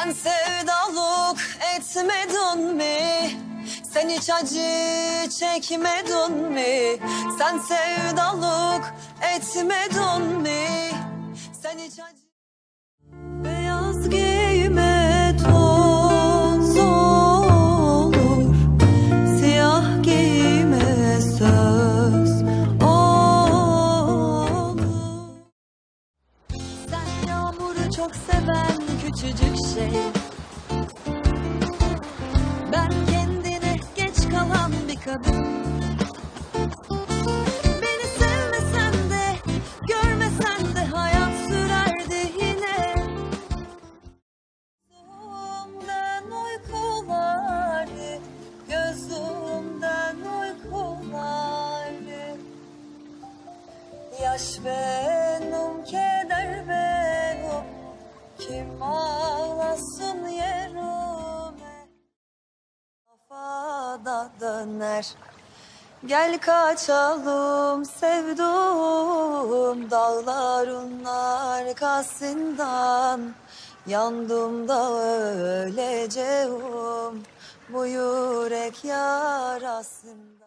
Sen sevdalık etmedin mi? Sen hiç acı çekmedin mi? Sen sevdalık etmedin mi? Sen hiç acı... çok seven küçücük şey. Ben kendine geç kalan bir kadın. Beni sevmesen de hayat sürerdi yine. Gözümden uykulardı Gözümden uykulardı Yaş benim, benim Kim ağlasın yerime? Kafada döner. Gel kaçalım sevdum Dağların arkasından Yandım da öleceğim Bu yürek yarasın